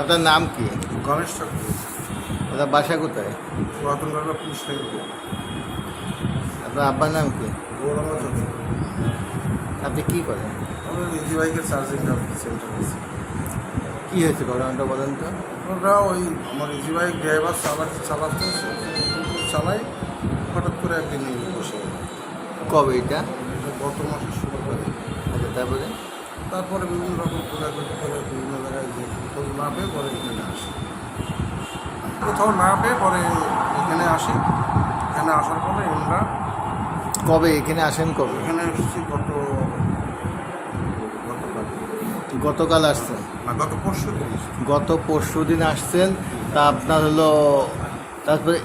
আপনার নাম কি? গণেশ ঠাকুর আপনার বাসা কোথায়? পুরাতন পুলিশ আপনার আব্বার নাম কি? গৌরঙ্গ আপনি কি করেন? আমরা ইজি বাইকের চার্জিং সেন্টার আছে কি হয়েছে ঘটনাটা বলেন তো? ওরা ওই আমার ইজি বাইক ড্রাইভার চালাতে চালাতে চালাই হঠাৎ করে একদিন নিয়ে বসে কবে এটা? এটা গত মাসের শুরু করে আচ্ছা তারপরে? তারপরে বিভিন্ন রকম খোঁজাখুঁজি করে বিভিন্ন জায়গায় যে খোঁজ না পেয়ে পরে এখানে আসি। কোথাও না পেয়ে পরে এখানে আসি। এখানে আসার পরে আমরা কবে? এখানে আসেন কবে? এখানে এসেছি গত গতকাল। আসছেন? গত পরশু দিন গত পরশু দিন আসছেন। তা আপনার হলো তারপরে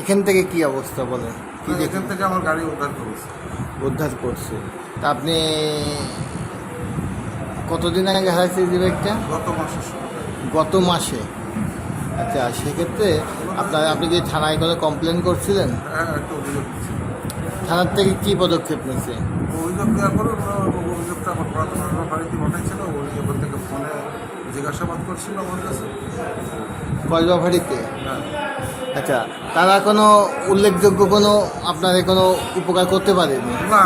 এখান থেকে কি অবস্থা বলেন? কি এখান থেকে আমার গাড়ি উদ্ধার করেছে। উদ্ধার করছে। তা আপনি কতদিন আগে হারাইছে যে ব্যাগটা গত মাসে গত মাসে? আচ্ছা সেক্ষেত্রে আপনার আপনি কি থানায় কোনো কমপ্লেন করছিলেন? হ্যাঁ থানার থেকে কী পদক্ষেপ নিয়েছে? অভিযোগ দেওয়ার পরে অভিযোগটা আমার পুরাতন আমার বাড়িতে পাঠাইছিল অভিযোগ থেকে ফোনে জিজ্ঞাসাবাদ করছিল আমার কাছে। হ্যাঁ আচ্ছা তারা কোনো উল্লেখযোগ্য কোনো আপনার কোনো উপকার করতে পারেনি? না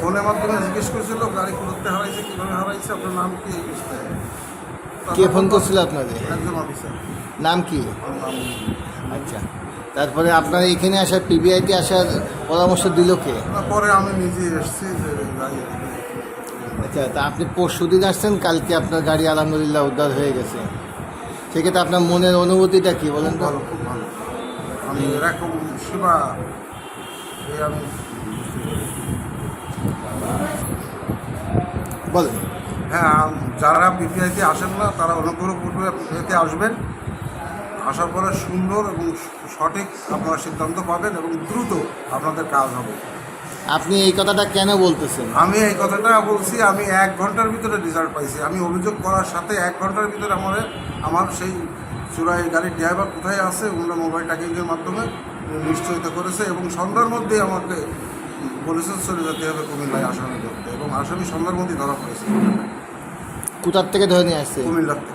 ফোনের মাধ্যমে জিজ্ঞেস করেছিল গাড়ি করতে হারাইছে কীভাবে হারাইছে আপনার নাম কি? কে ফোন করছিল আপনাদের? একজন অফিসার নাম কি? আচ্ছা তারপরে আপনার এখানে আসার পিবিআইতে আসার পরামর্শ দিল কে? পরে আমি নিজে এসেছি আচ্ছা তা আপনি পরশু দিন আসছেন কালকে আপনার গাড়ি আলহামদুলিল্লাহ উদ্ধার হয়ে গেছে। সেক্ষেত্রে আপনার মনের অনুভূতিটা কি বলেন তো? ভালো খুব ভালো। আমি এরকম সেবা আমি বলেন। হ্যাঁ যারা পিপিআইতে আসেন না তারা অনুগ্রহপূর্বক পিপিআইতে আসবেন। আসার পরে সুন্দর এবং সঠিক আপনারা সিদ্ধান্ত পাবেন এবং দ্রুত আপনাদের কাজ হবে। আপনি এই কথাটা কেন বলতেছেন? আমি এই কথাটা বলছি আমি এক ঘণ্টার ভিতরে রেজাল্ট পাইছি। আমি অভিযোগ করার সাথে এক ঘণ্টার ভিতরে আমার আমার সেই চূড়াই গাড়ির ড্রাইভার কোথায় আছে ওনারা মোবাইল ট্র্যাকিংয়ের মাধ্যমে নিশ্চয়তা করেছে এবং সন্ধ্যার মধ্যেই আমাকে বলেছে চলে যেতে হবে কুমিল্লায় আসামি করতে এবং আসামি সন্ধ্যার মধ্যেই ধরা পড়েছে। কোথার থেকে ধরে নিয়ে আসছে? কুমিল্লার থেকে।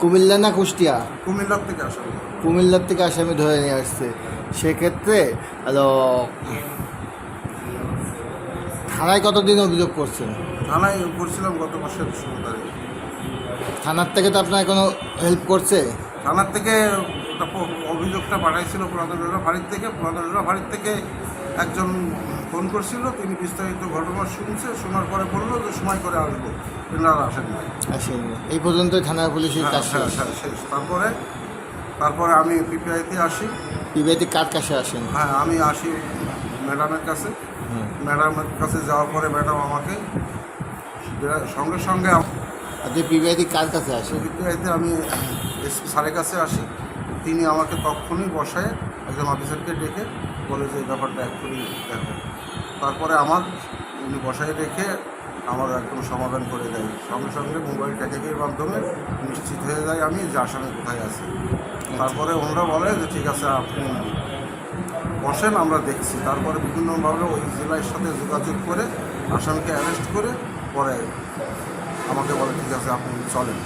কুমিল্লা না কুষ্টিয়া? কুমিল্লার থেকে আসামি। কুমিল্লার থেকে আসামি ধরে নিয়ে আসছে। সেক্ষেত্রে হ্যালো থানায় কতদিন অভিযোগ করছেন? থানায় করছিলাম গত মাসের ষোলো তারিখ। থানার থেকে তো আপনার কোনো হেল্প করছে? থানার থেকে প- অভিযোগটা পাঠাইছিল পুরাতনরা বাড়ির থেকে। পুরাতনরা বাড়ির থেকে একজন ফোন করছিল তিনি বিস্তারিত ঘটনা শুনছে শোনার পরে বলল যে সময় করে আসব। এনারা আসেন। না আসেনি। এই পর্যন্ত থানা পুলিশের হ্যাঁ, কাজ হ্যাঁ, শেষ। হ্যাঁ, তারপরে তারপরে আমি পিপিআইতে আসি। পিবিআইতে কার কাছে আসেন? হ্যাঁ আমি আসি ম্যাডামের কাছে। ম্যাডামের কাছে যাওয়ার পরে ম্যাডাম আমাকে সঙ্গে সঙ্গে আপনি পিবিআইতে কার কাছে আসেন পিপিআইতে আমি এসপি স্যারের কাছে আসি। তিনি আমাকে তখনই বসায় একজন অফিসারকে ডেকে বলে যে ব্যাপারটা এক্ষুনি দেখো। তারপরে আমার উনি বসায় রেখে আমার একদম সমাধান করে দেয়। সঙ্গে সঙ্গে মোবাইল ট্র্যাকিংয়ের মাধ্যমে নিশ্চিত হয়ে যায় আমি যে আসামি কোথায় আছি। তারপরে ওনারা বলে যে ঠিক আছে আপনি বসেন আমরা দেখছি। তারপরে বিভিন্নভাবে ওই জেলার সাথে যোগাযোগ করে আসামিকে অ্যারেস্ট করে পরে আমাকে বলে ঠিক আছে আপনি চলেন।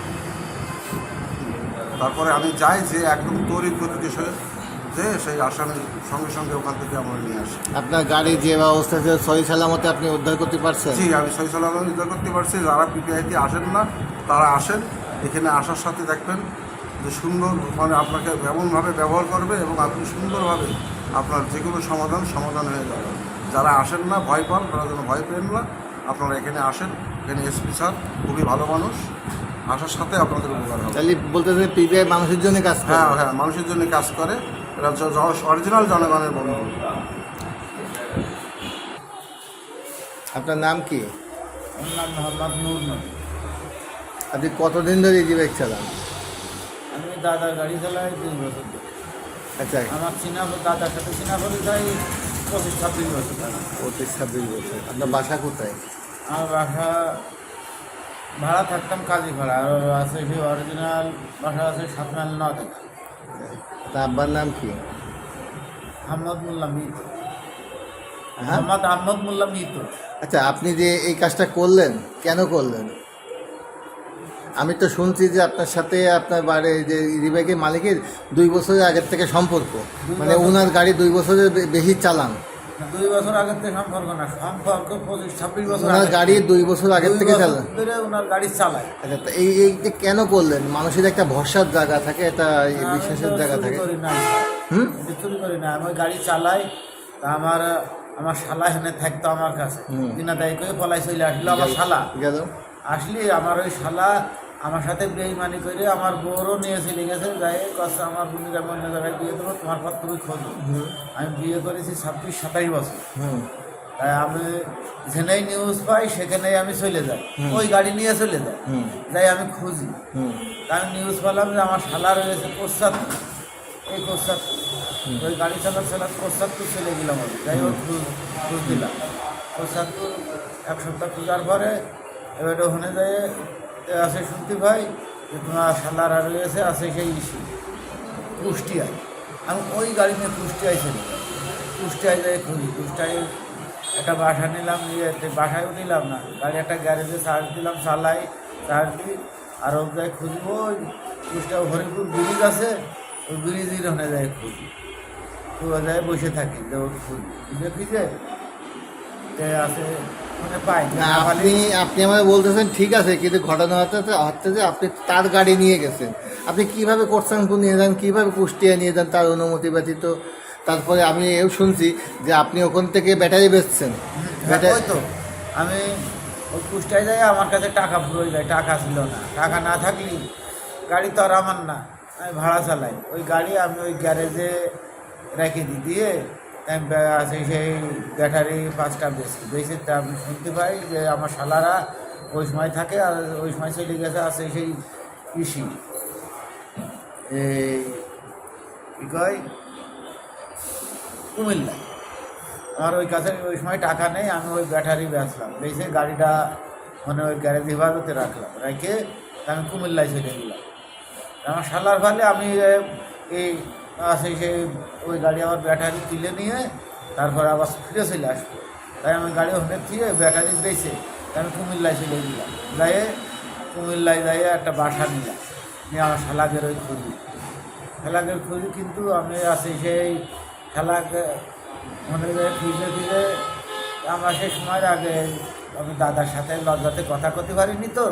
তারপরে আমি যাই যে একদম তড়িৎ গতিতে যে সেই আসামি সঙ্গে সঙ্গে ওখান থেকে আমরা নিয়ে আসি। আপনার গাড়ি যে ব্যবস্থা ছিল সহি সালামতে আপনি উদ্ধার করতে পারছেন? জি আমি সৈসলাম উদ্ধার করতে পারছি। যারা পিপিআইতে আসেন না তারা আসেন। এখানে আসার সাথে দেখবেন যে সুন্দর মানে আপনাকে এমনভাবে ব্যবহার করবে এবং আপনি সুন্দরভাবে আপনার যে কোনো সমাধান সমাধান হয়ে যাবে। যারা আসেন না ভয় পান তারা যেন ভয় পেন না। আপনারা এখানে আসেন। এখানে এসপি স্যার খুবই ভালো মানুষ। আসার সাথে আপনাদের উপকার হবে। তাহলে বলতেছে পিবিআই মানুষের জন্য কাজ করে। হ্যাঁ হ্যাঁ মানুষের জন্য কাজ করে। এরা অরিজিনাল জনগণের বন্ধু। আপনার নাম কি? আমার নাম মোহাম্মদ নূর নবী। আপনি কতদিন ধরে এই বাইক চালান? আমি দাদার গাড়ি চালাই দুই বছর ধরে। আচ্ছা আমার চিনা দাদার সাথে চিনা পরিচয় পঁচিশ ছাব্বিশ বছর। পঁচিশ ছাব্বিশ বছর। আপনার বাসা কোথায়? আমার বাসা ভাড়া থাকতাম কাজী ভাড়া আর আছে কি অরিজিনাল বাসা আছে সাত মাইল ন টাকা তা আব্বার নাম কি? আহমদ মোল্লা মিত। হ্যাঁ? আহমদ মোল্লা মিত। আচ্ছা আপনি যে এই কাজটা করলেন কেন করলেন? আমি তো শুনছি যে আপনার সাথে আপনার বাড়ি যে রিবাইকের মালিকের দুই বছরের আগের থেকে সম্পর্ক। মানে। ওনার গাড়ি দুই বছরের বেশি চালান। দুই বছর আগের থেকে সম্পর্ক না সম্পর্ক পঁচিশ ছাব্বিশ বছর ওনার গাড়ি দুই বছর আগের থেকে চালান। ওনার গাড়ি চালায়। আচ্ছা এই এই যে কেন করলেন? মানুষের একটা ভরসার জায়গা থাকে একটা বিশ্বাসের জায়গা থাকে। না। হুম? চুরি করি না আমি গাড়ি চালাই তা আমার আমার শালা হেনে থাকতো আমার কাছে। দায়ী করে পলাই চলে আসলো আমার শালা। গেল। আসলি আমার ওই শালা আমার সাথে বেইমানি করে আমার বউরও নিয়ে চলে গেছে যাই কষ্ট আমার ভূমিকা অন্য জায়গায় বিয়ে দেবো তোমার পর তুমি খোঁজো। আমি বিয়ে করেছি ছাব্বিশ সাতাশ বছর। তাই আমি যেখানেই নিউজ পাই সেখানেই আমি চলে যাই। ওই গাড়ি নিয়ে চলে যাই। যাই আমি খুঁজি। তা আমি নিউজ পেলাম যে আমার শালা রয়েছে পশ্চাৎ এই পশ্চাৎ ওই গাড়ি চালার চালার পশ্চাৎপুর চলে গেলাম আমি যাই হোক খোঁজ খোঁজ দিলাম। পশ্চাৎপুর এক সপ্তাহ খোঁজার পরে এবার ওখানে যেয়ে আসে শুনতে ভাই, যে তোমার শালারা রয়েছে, আছে সেই কুষ্টিয়ায়। আমি ওই গাড়ি নিয়ে কুষ্টিয়ায় চলে। কুষ্টিয়ায় যাই খুঁজি কুষ্টিয়ায় একটা বাসা নিলাম, নিয়ে একটা নিলাম না। গাড়ি একটা গ্যারেজে চার্জ দিলাম, চালাই, চার্জ দিই, আর ওই যাই খুঁজবো ওই কুষ্টিয়া হরিপুর ব্রিজ আছে, ওই ব্রিজের ওখানে যাই খুঁজি। তো যায় বসে থাকি যে ওর খুঁজি। খুঁজে খুঁজে আছে আপনি আপনি আমাকে বলতেছেন ঠিক আছে কিন্তু ঘটনা হচ্ছে হচ্ছে যে আপনি তার গাড়ি নিয়ে গেছেন। আপনি কীভাবে করছেন নিয়ে যান কীভাবে কুষ্টিয়া নিয়ে যান তার অনুমতি ব্যতীত? তারপরে আমি এও শুনছি যে আপনি ওখান থেকে ব্যাটারি বেচছেন। ব্যাটারি তো আমি ওই কুষ্টায় যাই আমার কাছে টাকা ফুরোয় যায় টাকা ছিল না। টাকা না থাকলে গাড়ি তো আর আমার না আমি ভাড়া চালাই। ওই গাড়ি আমি ওই গ্যারেজে রেখে দিই দিয়ে আছে সেই ব্যাটারি পাঁচটা বেশি বেশি শুনতে পাই যে আমার শালারা ওই সময় থাকে আর ওই সময় চলে গেছে আছে সেই কৃষি। এই কী কয়? কুমিল্লা। আমার ওই কাছে ওই সময় টাকা নেই, আমি ওই ব্যাটারি বেচলাম। বেচে গাড়িটা মানে ওই গ্যারেজ হেফাজতে রাখলাম, রেখে আমি কুমিল্লায় চলে গেলাম। আমার শালার ফলে আমি এই আছে সেই ওই গাড়ি আমার ব্যাটারি তুলে নিয়ে তারপরে আবার ফিরে চলে আসব তাই আমি গাড়ি ওখানে থেকে ব্যাটারি বেচে আমি কুমিল্লায় চলে গেলাম। যাই কুমিল্লায় যাই একটা বাসা নিলাম। নিয়ে আমার শালাকের ওই খুঁজি। শালাকের খুঁজি কিন্তু আমি আছি সেই শালাকে মনে করে খুঁজে খুঁজে আমরা সেই সময়ের আগে আমি দাদার সাথে লজ্জাতে কথা করতে পারিনি তো।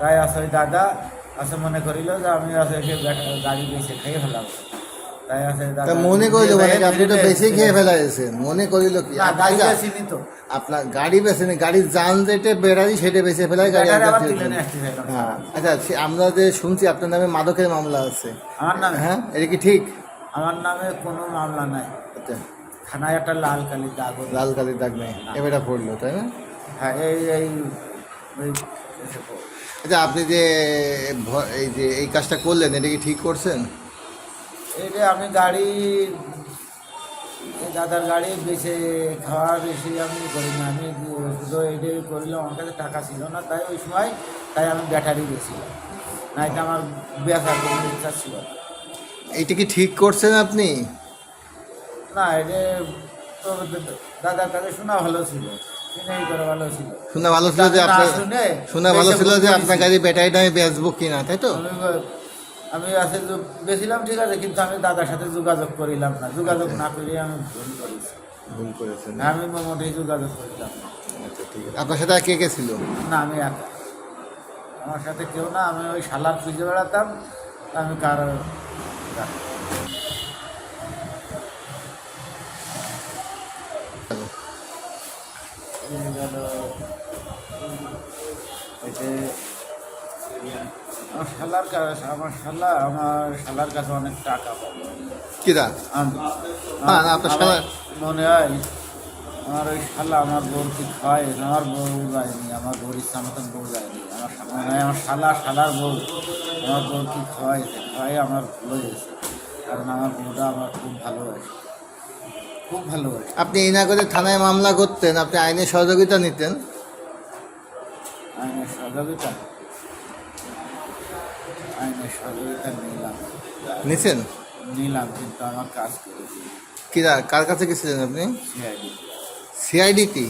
তাই আছে ওই দাদা আছে মনে করিল যে আমি আছে সে গা- গাড়ি বেছে খেয়ে ফেলাম তা মনে করিল মানে আপনি তো বেশি খেয়ে ফেলাইছেন মনে করিল কি? আপনার গাড়ি বেছেন গাড়ির যান যেটা বেড়ারি সেটা বেঁচে ফেলায় গাড়ি হ্যাঁ আচ্ছা আমরা যে শুনছি আপনার নামে মাদকের মামলা আছে। আমার নামে? হ্যাঁ এটা কি ঠিক? আমার নামে কোনো মামলা নাই। আচ্ছা। থানায় একটা লাল কালি দাগ লাল কালির দাগ নেই। এবারটা পড়ল তাই না? হ্যাঁ এই এই। আচ্ছা আপনি যে এই যে এই কাজটা করলেন এটা কি ঠিক করছেন? এই যে আমি গাড়ি দাদার গাড়ি বেছে খাওয়া বেশি আমি করি না। আমি শুধু এইটাই করিলাম আমার কাছে টাকা ছিল না তাই ওই সময় তাই আমি ব্যাটারি বেছিলাম না এটা আমার বেচার কোনো ইচ্ছা ছিল না। এইটা কি ঠিক করছেন আপনি? না এটা তো দাদার কাছে শোনা ভালো ছিল শুনেই ভালো ছিল। শোনা ভালো ছিল যে আপনার শুনে ভালো ছিল যে আপনার। গাড়ি ব্যাটারিটা আমি বেচবো কিনা তাই তো? আমি আছে বেছিলাম ঠিক আছে কিন্তু আমি দাদার সাথে যোগাযোগ করিলাম না। যোগাযোগ না করে আমি ভুল করেছি। ভুল করেছেন। আমি মোটামুটি যোগাযোগ করিলাম। আচ্ছা ঠিক আছে। আপনার সাথে কে কে ছিল? না আমি একা। আমার সাথে কেউ না আমি ওই শালার খুঁজে বেড়াতাম আমি কার গেল আমার শালার কাছে আমার শালা আমার শালার কাছে অনেক টাকা পাবো কিরা আমি না, আপনার শালা- মনে হয় আমার ওই শালা আমার বউর কি খায় আমার বউ যায়নি আমার বউর ইচ্ছা মতন বউ যায়নি। আমার মনে হয় আমার শালা শালার বউ। আমার বউ কি খায় খায় আমার ভালো হয়েছে। কারণ আমার বউটা আমার খুব ভালোবাসে। খুব ভালোবাসে। আপনি এই না করে থানায় মামলা করতেন আপনি আইনের সহযোগিতা নিতেন। আইনের সহযোগিতা? আইনের নিলাম নিছেন? নিলাম কিন্তু আমার কাজ করেছি কিরা কার কাছে গেছিলেন আপনি? সিআইডি। সিআইডি কি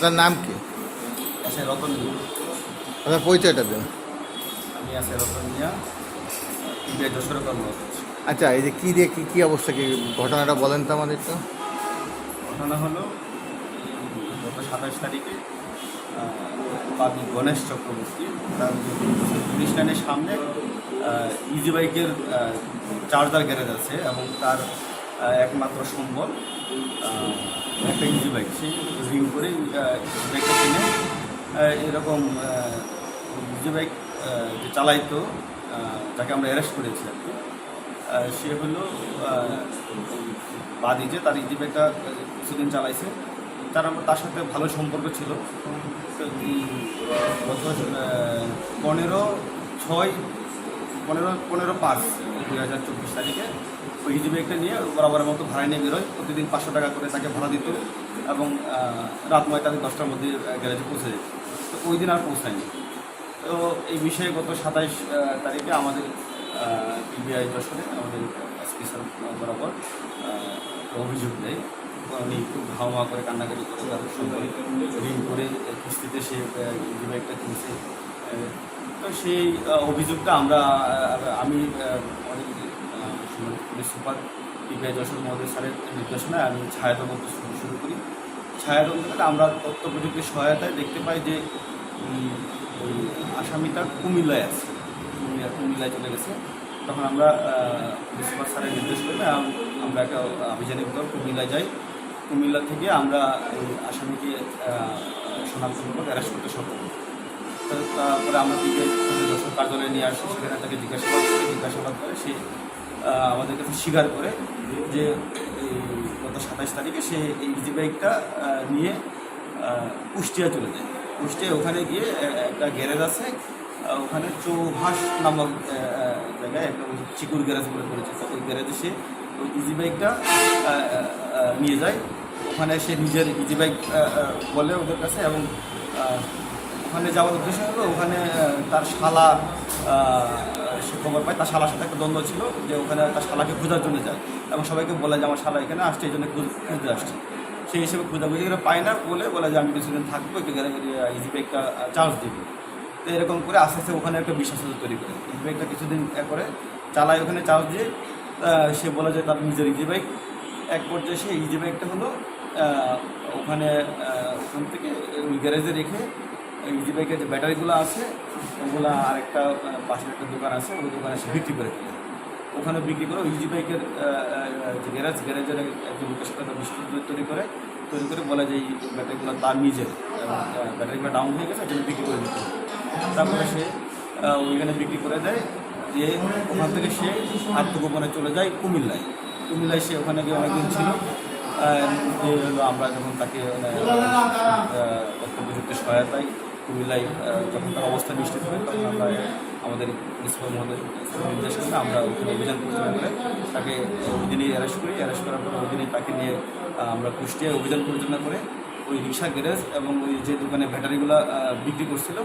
আপনার নাম কি? আছে রতন মিয়া। আপনার পরিচয়টা দেন। আমি আছে রতন মিয়া। ইবিআই যশোরে কর্মরত। আচ্ছা এই যে কী দিয়ে কী কী অবস্থা কি ঘটনাটা বলেন তো আমাদের তো ঘটনা হলো গত সাতাশ তারিখে বাদী গণেশ চক্রবর্তী তার পুলিশ লাইনের সামনে ইজি বাইকের চার্জার গ্যারেজ আছে এবং তার একমাত্র সম্বল একটা ইজি বাইক সেই রিং করে বাইকটা কিনে এরকম ইজি বাইক যে চালাইতো যাকে আমরা অ্যারেস্ট করেছি আর কি। সে হলো বাদী যে, তার ইজি বাইকটা কিছুদিন চালাইছে। তার তার সাথে ভালো সম্পর্ক ছিল। গত পনেরো ছয়, পনেরো পনেরো পাঁচ, দুই হাজার চব্বিশ তারিখে ওই ইজি বাইকটা নিয়ে বরাবরের মতো ভাড়া নিয়ে বেরোয়। প্রতিদিন পাঁচশো টাকা করে তাকে ভাড়া দিত এবং রাত নয়টা থেকে দশটার মধ্যে গ্যারেজে পৌঁছে যেত। তো ওই দিন আর পৌঁছায়নি। তো এই বিষয়ে গত সাতাইশ তারিখে আমাদের পিবিআই যশোরে আমাদের স্যার বরাবর অভিযোগ দেয়। উনি খুব হাওয়া করে কান্নাকাটি করে তাদের সঙ্গে ঋণ করে কিস্তিতে সে একটা কিনছে। তো সেই অভিযোগটা আমরা আমি অনেক সুপার পিবিআই যশোর মহোদয় স্যারের নির্দেশনায় আমি ছায়াতদন্ত শুরু শুরু করি। ছায়াতদন্তটা আমরা তথ্য প্রযুক্তির সহায়তায় দেখতে পাই যে ওই আসামিটা কুমিল্লায় আছে। কুমিল্লা কুমিল্লায় চলে গেছে। তখন আমরা সুপার স্যারের নির্দেশ করে আম- আমরা একটা অভিযানিক দল কুমিল্লায় যাই। কুমিল্লা থেকে আমরা আসামিকে শনাক্ত করব অ্যারেস্ট করতে সক্ষম তারপরে আমরা দিকে যশোর কার্যালয়ে নিয়ে আসি। সেখানে তাকে জিজ্ঞাসাবাদ করে জিজ্ঞাসাবাদ করে সে আমাদের কাছে স্বীকার করে যে গত সাতাশ তারিখে সে এই ইজি বাইকটা নিয়ে কুষ্টিয়া চলে যায়। কুষ্টিয়া ওখানে গিয়ে একটা গ্যারেজ আছে ওখানে চৌহাস নামক জায়গায় একটা চিকুর গ্যারেজ বলে পরিচিত। ওই গ্যারেজে সে ওই ইজি বাইকটা নিয়ে যায়। ওখানে সে নিজের ইজি বাইক বলে ওদের কাছে এবং ওখানে যাওয়ার উদ্দেশ্য হলো ওখানে তার শালা সে খবর পায়, তার শালার সাথে একটা দ্বন্দ্ব ছিল যে ওখানে তার শালাকে খোঁজার জন্য যায়। এবং সবাইকে বলে যে, আমার শালা এখানে আসছে, এই জন্য খুঁজ- খুঁজতে আসছে। সেই হিসেবে খোঁজাখুঁজি করে পায় না, বলে বলে যে, আমি কিছুদিন থাকব, একটু গেলে ইজি ব্যাগটা চার্জ দিব। তো এরকম করে আস্তে আস্তে ওখানে একটা বিশ্বাসতা তৈরি করে। ইজি ব্যাগটা কিছুদিন করে চালায় ওখানে চার্জ দিয়ে সে বলে যে, তার নিজের ইজি বাইক এক পর্যায়ে সে ইজি বাইকটা হলো ওখানে ওখান থেকে গ্যারেজে রেখে ইজি বাইকের যে ব্যাটারিগুলো আছে, ওগুলা আরেকটা পাশের একটা দোকান আছে, ওই দোকানে সে বিক্রি করে ফেলে। ওখানে বিক্রি করে ইজি বাইকের যে গ্যারেজ গ্যারেজের একজন লোকের একটা বিশ্বাস তৈরি করে তৈরি করে বলে যে এই ব্যাটারিগুলো তার নিজের ব্যাটারিগুলো ডাউন হয়ে গেছে জন্য বিক্রি করে দিতে তারপরে সে ওইখানে বিক্রি করে দেয়, দিয়ে ওখান থেকে সে আত্মগোপনে চলে যায় কুমিল্লায়। কুমিল্লায় সে ওখানে গিয়ে অনেকদিন ছিল আমরা যখন তাকে তথ্য প্রযুক্তির সহায়তায় কুমিল্লায় যখন তার অবস্থা নিশ্চিত হয়, তখন আমরা আমাদের প্রিন্সিপাল মহোদয় নির্দেশ করে আমরা ওখানে অভিযান পরিচালনা করে তাকে ওই দিনই অ্যারেস্ট করি। অ্যারেস্ট করার পর ওই দিনই তাকে নিয়ে আমরা কুষ্টিয়ায় অভিযান পরিচালনা করে ওই রিক্সা গ্যারেজ এবং ওই যে দোকানে ব্যাটারিগুলো বিক্রি করছিল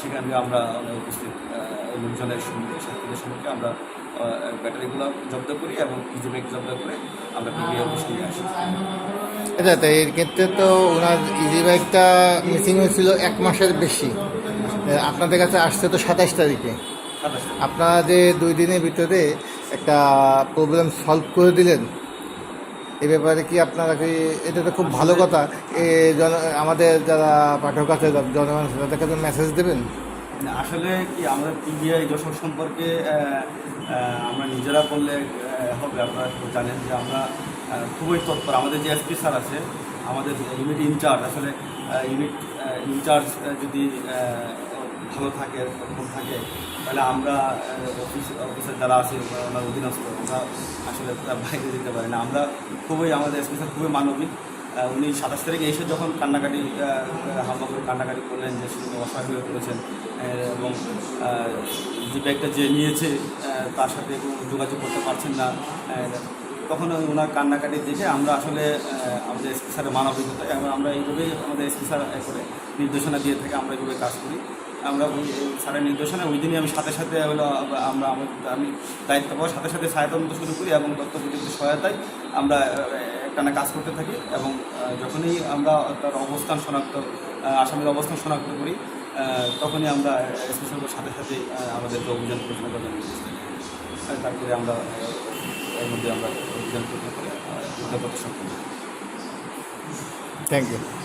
সেখানে আমরা উপস্থিত লোকজনের সঙ্গে সাথীদের সঙ্গে আমরা ব্যাটারিগুলো জব্দ করি এবং ইজি বাইক জব্দ করে আমরা পিবিআই অফিসে নিয়ে আসি। আচ্ছা তো এর ক্ষেত্রে তো ওনার ইজি বাইকটা মিসিং হয়েছিল এক মাসের বেশি। আপনাদের কাছে আসছে তো সাতাশ তারিখে। আপনারা যে দুই দিনের ভিতরে একটা প্রবলেম সলভ করে দিলেন। এ ব্যাপারে কি আপনারা কি এটা তো খুব ভালো কথা। এ জন আমাদের যারা পাঠক আছে জনগণ আছে, তাদের কাছে মেসেজ দেবেন? আসলে কি আমাদের পিবিআই যশোর সম্পর্কে আমরা নিজেরা বললে হবে। আপনারা জানেন যে আমরা খুবই তৎপর আমাদের যে এসপি স্যার আছে, আমাদের ইউনিট ইনচার্জ আসলে ইউনিট ইনচার্জ যদি ভালো থাকে তৎপর থাকে, তাহলে আমরা অফিস অফিসার যারা আছে ওনার অধীনস্থ আমরা আসলে বাইরে যেতে পারি না। আমরা খুবই, আমাদের এসপি স্যার খুবই মানবিক। উনি সাতাশ তারিখে এসে যখন কান্নাকাটি হামলা করে কান্নাকাটি করলেন, যে অসহায় হয়ে পড়েছেন এবং যে ব্যাগটা যে নিয়েছে তার সাথে যোগাযোগ করতে পারছেন না তখন ওনার কান্নাকাটি দেখে আমরা আসলে আমাদের এসপি স্যারের মানবিকতা এবং আমরা এইভাবেই আমাদের এসপি স্যার করে নির্দেশনা দিয়ে থাকে, আমরা এইভাবে কাজ করি। আমরা ওই স্যারের নির্দেশনা, ওই দিনই আমি সাথে সাথে আমরা আমি দায়িত্ব পাওয়ার সাথে সাথে সহায়তা মতো শুরু করি, এবং তথ্যপ্রযুক্তির সহায়তায় আমরা একটানা কাজ করতে থাকি, এবং যখনই আমরা তার অবস্থান শনাক্ত আসামের অবস্থান শনাক্ত করি তখনই আমরা এসপি সাথে সাথে আমাদের অভিযান প্রশ্ন করার তারপরে আমরা এর মধ্যে আমরা অভিযান করতে পারি উদ্যোগ সক্ষম থ্যাংক ইউ